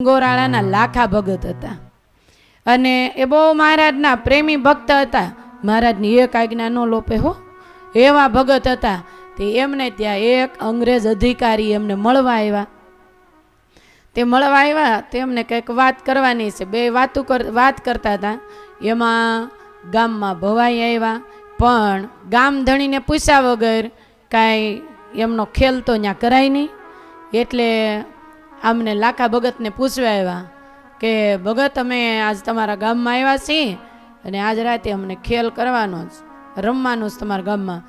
ગોરાળાના લાખા ભગત હતા. અને એ બહુ મહારાજના પ્રેમી ભક્ત હતા. મહારાજની એક આજ્ઞા ન લોપે હો. એવા ભગત હતા તે એમને ત્યાં એક અંગ્રેજ અધિકારી એમને મળવા આવ્યા. તે મળવા આવ્યા તેમને કંઈક વાત કરવાની છે. બે વાતું કર વાત કરતા હતા. એમાં ગામમાં ભવાઈ આવ્યા. પણ ગામ ધણીને પૂછ્યા વગર કાંઈ એમનો ખેલ તો ત્યાં કરાય નહીં. એટલે આમને લાખા ભગતને પૂછવા આવ્યા કે, ભગત, અમે આજ તમારા ગામમાં આવ્યા છીએ અને આજ રાતે અમને ખેલ કરવાનો જ, રમવાનું જ તમારા ગામમાં.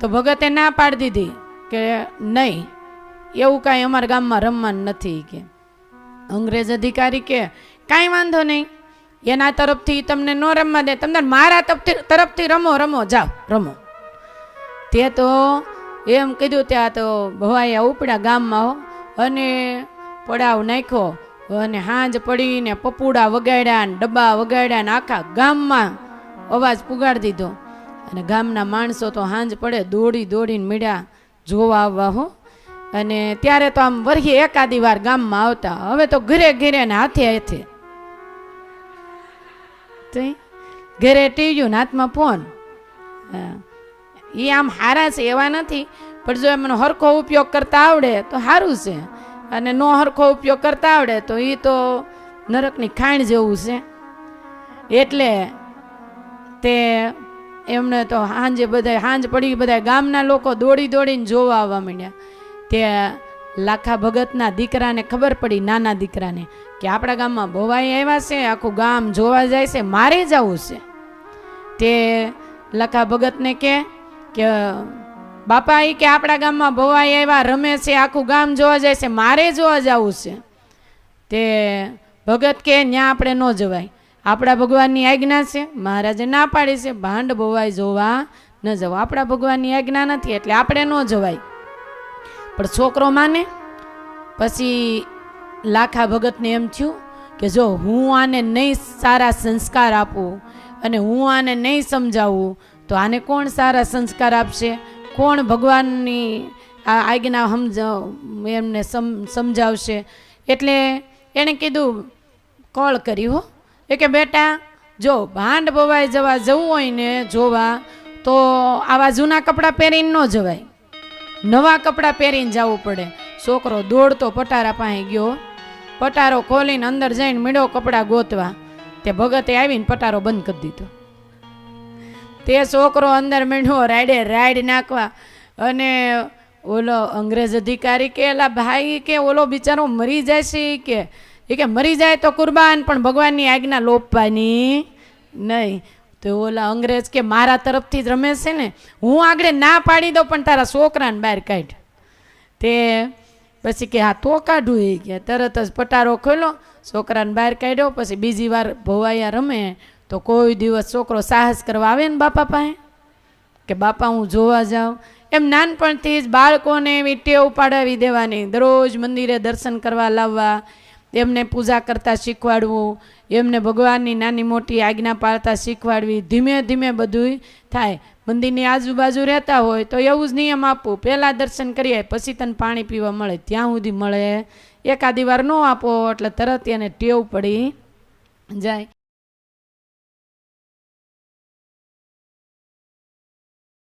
તો ભગતે ના પાડી દીધી કે, નહીં, એવું કાંઈ અમારા ગામમાં રમવાનું નથી કે. અંગ્રેજ અધિકારી કે, કાંઈ વાંધો નહીં, એના તરફથી તમને ન રમવા દે, તમને મારા તરફથી તરફથી રમો રમો, જાઓ, રમો. તે તો એમ કીધું ત્યાં તો ભવાયા ઉપડા ગામમાં હો અને પડાવ નાખ્યો. અને હાંજ પડીને પપુડા વગાડ્યા ને ડબ્બા વગાડ્યા ને આખા ગામમાં અવાજ પુગાડી દીધો. અને ગામના માણસો તો હાંજ પડે દોડી દોડીને મીડ્યા જોવા આવવા હો. અને ત્યારે તો આમ વરહી એકાદી વાર ગામમાં આવતા. હવે તો ઘરે ઘરે ને હાથે હાથે. ઘરે ટીવ્યું ને હાથમાં ફોન. એ આમ હારા છે એવા નથી. પણ જો એમનો હરખો ઉપયોગ કરતા આવડે તો સારું છે. અને નો હરખો ઉપયોગ કરતા આવડે, તો એ તો નરકની ખાણ જેવું છે. એટલે તે એમને તો સાંજે બધા સાંજ પડી બધા ગામના લોકો દોડી દોડીને જોવા આવવા માંડ્યા. તે લાખા ભગતના દીકરાને ખબર પડી, નાના દીકરાને, કે આપણા ગામમાં ભોવાઈ આવ્યા છે, આખું ગામ જોવા જાય છે, મારે જવું છે. તે લખા ભગતને કે કે બાપા એ કે આપણા ગામમાં ભવાઈ આવ્યા, રમે છે, આખું ગામ જોવા જાય છે, મારે જોવા જવું છે. તે ભગત કે ત્યાં આપણે ન જવાય. આપણા ભગવાનની આજ્ઞા છે, મહારાજે ના પાડી છે, ભાંડ ભવાઈ જોવા ન જવું. આપણા ભગવાનની આજ્ઞા નથી, એટલે આપણે ન જવાય. પણ છોકરો માને, પછી લાખા ભગતને એમ થયું કે જો હું આને નહીં સારા સંસ્કાર આપું અને હું આને નહીં સમજાવું, તો આને કોણ સારા સંસ્કાર આપશે? કોણ ભગવાનની આ આજ્ઞા સમજાવ એમને સમ, સમજાવશે? એટલે એણે કીધું, કોલ કરી હો. એ કે, બેટા, જો ભાંડ ભવાઈ જવા જવું હોય ને જોવા, તો આવા જૂના કપડાં પહેરીને ન જવાય. નવા કપડાં પહેરીને જવું પડે. છોકરો દોડતો પટારા પાસે ગયો. પટારો ખોલીને અંદર જઈને મીડો કપડાં ગોતવા. તે ભગતે આવીને પટારો બંધ કરી દીધો. તે છોકરો અંદર મીંડો રાઈડે રાઈડ નાખવા. અને ઓલો અંગ્રેજ અધિકારી કે, એલા ભાઈ, કે ઓલો બિચારો મરી જાય છે કે. એ કે, મરી જાય તો કુરબાન, પણ ભગવાનની આજ્ઞા લોપવાની નહીં. તો ઓલા અંગ્રેજ કે, મારા તરફથી જ રમે છે ને. હું આગળ ના પાડી દઉં, પણ તારા છોકરાને બહાર કાઢ. તે પછી કે, હા, તો કાઢું. એ કે, તરત જ પટારો ખોલ્યો, છોકરાને બહાર કાઢ્યો, પછી બીજી વાર ભોવાયા રમે. તો કોઈ દિવસ છોકરો સાહસ કરવા આવે ને બાપા પાસે? કે બાપા, હું જોવા જાઉં. એમ નાનપણથી જ બાળકોને એવી ટેવ પાડાવી દેવાની. દરરોજ મંદિરે દર્શન કરવા લાવવા, એમને પૂજા કરતાં શીખવાડવું, એમને ભગવાનની નાની મોટી આજ્ઞા પાળતા શીખવાડવી. ધીમે ધીમે બધું થાય. મંદિરની આજુબાજુ રહેતા હોય તો એવું જ નિયમ આપવું પહેલાં દર્શન કરીએ, પછી તને પાણી પીવા મળે. ત્યાં સુધી મળે. એકાદી વાર ન આપો, એટલે તરત એને ટેવ પડી જાય.